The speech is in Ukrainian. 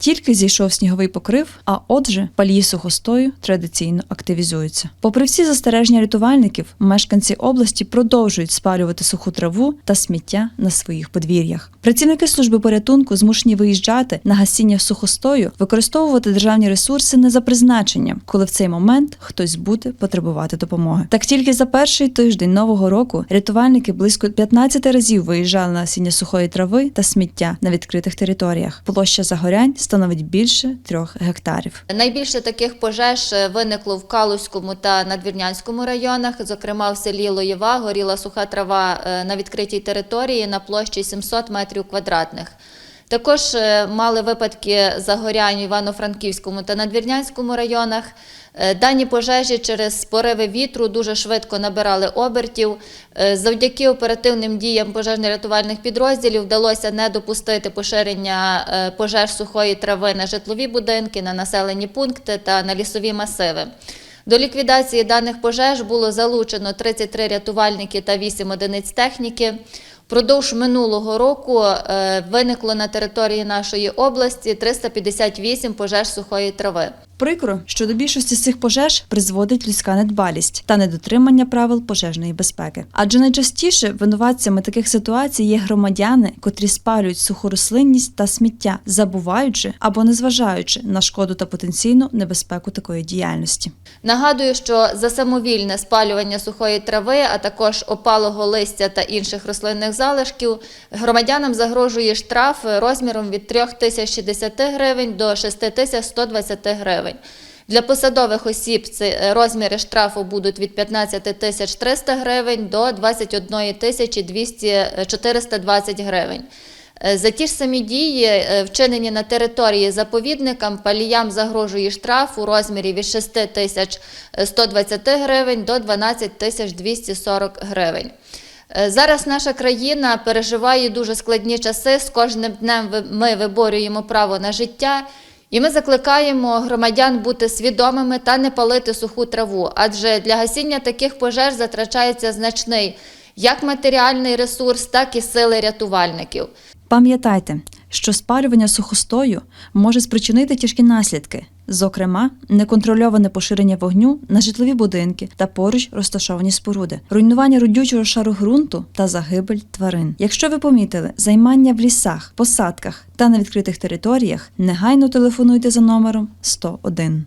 Тільки зійшов сніговий покрив, а отже, палії сухостою традиційно активізуються. Попри всі застереження рятувальників, мешканці області продовжують спалювати суху траву та сміття на своїх подвір'ях. Працівники служби порятунку змушені виїжджати на гасіння сухостою, використовувати державні ресурси не за призначенням, коли в цей момент хтось буде потребувати допомоги. Так тільки за перший тиждень нового року рятувальники близько 15 разів виїжджали на гасіння сухої трави та сміття на відкритих територіях. Площа загорянь становить більше трьох гектарів. Найбільше таких пожеж е, виникло в Калузькому та Надвірнянському районах. Зокрема, в селі Лоєва горіла суха трава е, на відкритій території на площі 700 метрів квадратних. Також е, мали випадки загорянь в Івано-Франківському та Надвірнянському районах. Е, Дані пожежі через пориви вітру дуже швидко набирали обертів. Е, Завдяки оперативним діям пожежно-рятувальних підрозділів вдалося не допустити поширення пожеж сухої трави на житлові будинки, на населені пункти та на лісові масиви. До ліквідації даних пожеж було залучено 33 рятувальники та 8 одиниць техніки. Впродовж минулого року е, виникло на території нашої області 358 пожеж сухої трави. Прикро, що до більшості цих пожеж призводить людська недбалість та недотримання правил пожежної безпеки. Адже найчастіше винуватцями таких ситуацій є громадяни, котрі спалюють суху рослинність та сміття, забуваючи або незважаючи на шкоду та потенційну небезпеку такої діяльності. Нагадую, що за самовільне спалювання сухої трави, а також опалого листя та інших рослинних залишків, громадянам загрожує штраф розміром від 3060 гривень до 6120 гривень. Для посадових осіб е, розміри штрафу будуть від 15 тисяч 300 гривень до 21 тисячі 200 е, 420 гривень. Е, За ті ж самі дії, вчинені на території заповідника, паліям загрожує штраф у розмірі від 6 тисяч 120 гривень до 12 тисяч 240 гривень. Зараз наша країна переживає дуже складні часи. З кожним днем ми виборюємо право на життя. І ми закликаємо громадян бути свідомими та не палити суху траву, адже для гасіння таких пожеж затрачається значний як матеріальний ресурс, так і сили рятувальників. Пам'ятайте, що спалювання сухостою може спричинити тяжкі наслідки, зокрема, неконтрольоване поширення вогню на житлові будинки та поруч розташовані споруди, руйнування родючого шару ґрунту та загибель тварин. Якщо ви помітили займання в лісах, посадках та на відкритих територіях, негайно телефонуйте за номером 101.